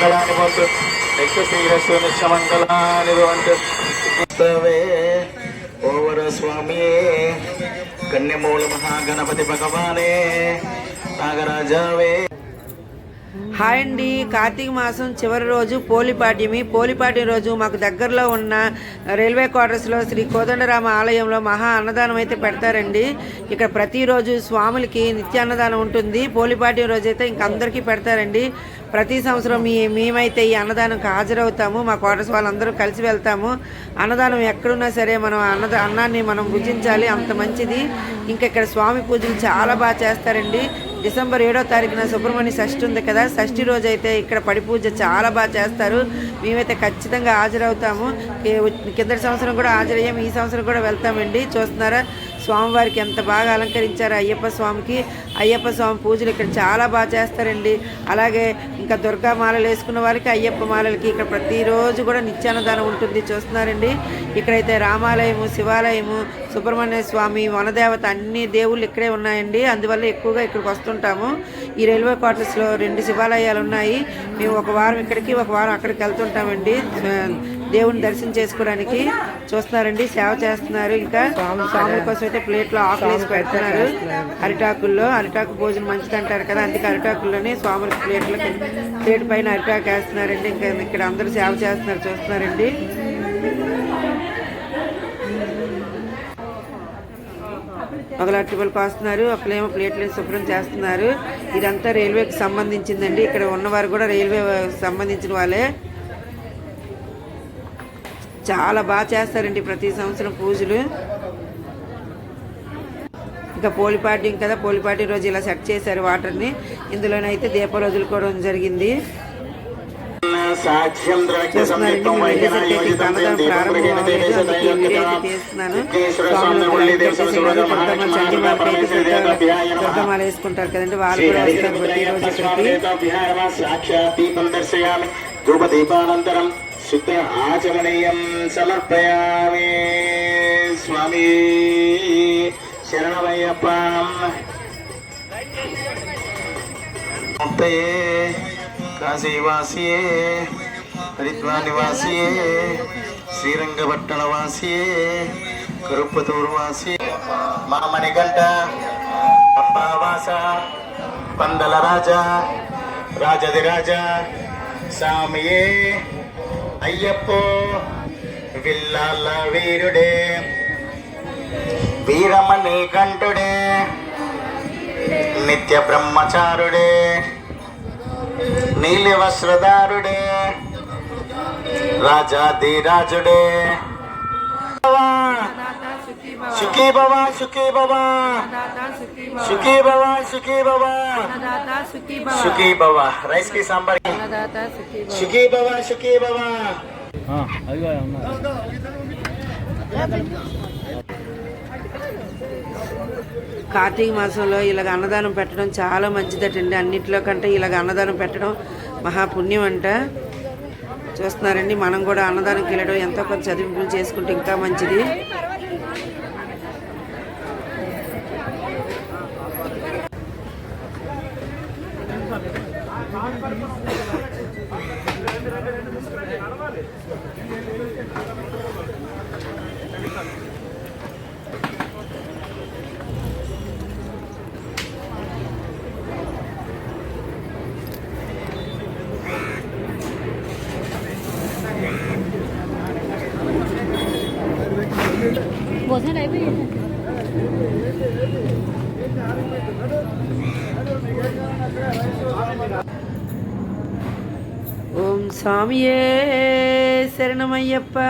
ಸುಮಂಗಳಾನಿ ಬಂತು ನೆಕ್ಕು ತೀರ ಸುನಿಚ್ಚ ಮಂಗಲಾನಿ ಬಂತು ಓವರ ಸ್ವಾಮಿಯೇ ಕನ್ಯಮೂಲ ಮಹಾಗಣಪತಿ ಭಗವಾನೇ ನಾಗರಾಜಾವೇ హాయ్ అండి. కార్తీక మాసం చివరి రోజు పోలిపాడ్యమి పోలిపాడ్యం రోజు మాకు దగ్గరలో ఉన్న రైల్వే క్వార్టర్స్లో శ్రీ కోదండరామ ఆలయంలో మహా అన్నదానం అయితే పెడతారండి. ఇక్కడ ప్రతిరోజు స్వాములకి నిత్య అన్నదానం ఉంటుంది. పోలిపాడ్యం రోజు అయితే ఇంక అందరికీ పెడతారండి. ప్రతి సంవత్సరం మీ మేమైతే ఈ అన్నదానంకి హాజరవుతాము. మా క్వార్టర్స్ వాళ్ళందరూ కలిసి వెళ్తాము. అన్నదానం ఎక్కడున్నా సరే మనం అన్నద అన్నాన్ని మనం భుజించాలి. అంత మంచిది. ఇంకా ఇక్కడ స్వామి పూజలు చాలా బాగా చేస్తారండి. డిసెంబర్ ఏడో తారీఖున సుబ్రహ్మణ్య షష్ఠి ఉంది కదా. షష్ఠి రోజు అయితే ఇక్కడ పడి పూజ చాలా బాగా చేస్తారు. మేమైతే ఖచ్చితంగా హాజరవుతాము. కిందటి సంవత్సరం కూడా హాజరయ్యాము. ఈ సంవత్సరం కూడా వెళ్తామండి. చూస్తున్నారా? స్వామివారికి ఎంత బాగా అలంకరించారు అయ్యప్ప స్వామికి. అయ్యప్ప స్వామి పూజలు ఇక్కడ చాలా బాగా చేస్తారండి. అలాగే ఇంకా దుర్గా మాలలు వేసుకున్న వారికి అయ్యప్ప మాలలకి ఇక్కడ ప్రతిరోజు కూడా నిత్యాన్నదానం ఉంటుంది చూస్తున్నారండి. ఇక్కడైతే రామాలయము శివాలయము సుబ్రహ్మణ్య స్వామి వనదేవత అన్ని దేవుళ్ళు ఇక్కడే ఉన్నాయండి. అందువల్ల ఎక్కువగా ఇక్కడికి వస్తుంటాము. ఈ రైల్వే క్వార్టర్స్లో రెండు శివాలయాలు ఉన్నాయి. మేము ఒక వారం ఇక్కడికి ఒక వారం అక్కడికి వెళ్తుంటామండి. దేవుని దర్శనం చేసుకోవడానికి చూస్తున్నారండి. సేవ చేస్తున్నారు. ఇంకా స్వాముల కోసం అయితే ప్లేట్లో ఆకులు వేసి పెడుతున్నారు. అరిటాకుల్లో అరిటాకు భోజనం మంచిది అంటారు కదా అందుకే అరిటాకుల్లోనే స్వాములకి ప్లేట్లో ప్లేట్ పైన అరిటాకు వేస్తున్నారండి. ఇంకా ఇక్కడ అందరూ సేవ చేస్తున్నారు చూస్తున్నారండి. ఒకరు అట్టుపలు కాస్తున్నారు ఒకరేమో ప్లేట్లు శుభ్రం చేస్తున్నారు. ఇదంతా రైల్వేకి సంబంధించిందండి. ఇక్కడ ఉన్నవారు కూడా రైల్వే సంబంధించిన వాళ్ళే. చాలా బాగా చేస్తారండి ప్రతి సంవత్సరం పూజలు ఇంకా పోలిపాడ్యం కదా పోలిపాడ్యం రోజు ఇలా సెట్ చేశారు వాటర్ని ఇందులోనైతే జరిగింది తీస్తున్నాను స్వాములు కూడా దుర్గమాల వేసుకుంటారు కదండి వాళ్ళు కూడా వస్తారు ప్రతిరోజు ఇక్కడికి சுத்த ஆச்சமணியம் சமர்ப்பயாமி சுவாமி. சரணமையப்பம் முக்தையே காசிவாசியே ஹரித்வானிவாசியே ஸ்ரீரங்கபட்டணவாசியே கருப்பத்தூர்வாசியே மாமணிகண்ட அப்பாவாசா பந்தல ராஜா ராஜதிராஜா சாமியே. అయ్యప్పో విల్లాల వీరుడే వీరమణి కంఠుడే నిత్య బ్రహ్మచారుడే నీలి వస్త్రదారుడే రాజాధిరాజుడే సుఖీ భవా సుఖీ భవా సుఖీ భవ సుఖీ భవ సుఖీ భవ రైస్కి సాంబార్ సుఖీ భవ సుఖీ భవ కార్తీక మాసంలో ఇలాగ అన్నదానం పెట్టడం చాలా మంచిదటండి. అన్నిట్లో కంటే ఇలాగ అన్నదానం పెట్టడం మహాపుణ్యం అంట చూస్తున్నారండి మనం కూడా అన్నదానంకి వెళ్ళడం ఎంతో కొంత చదివింపులు చేసుకుంటే ఇంకా మంచిది. बोझा नहीं भी है। சாமியே சரணமையப்பா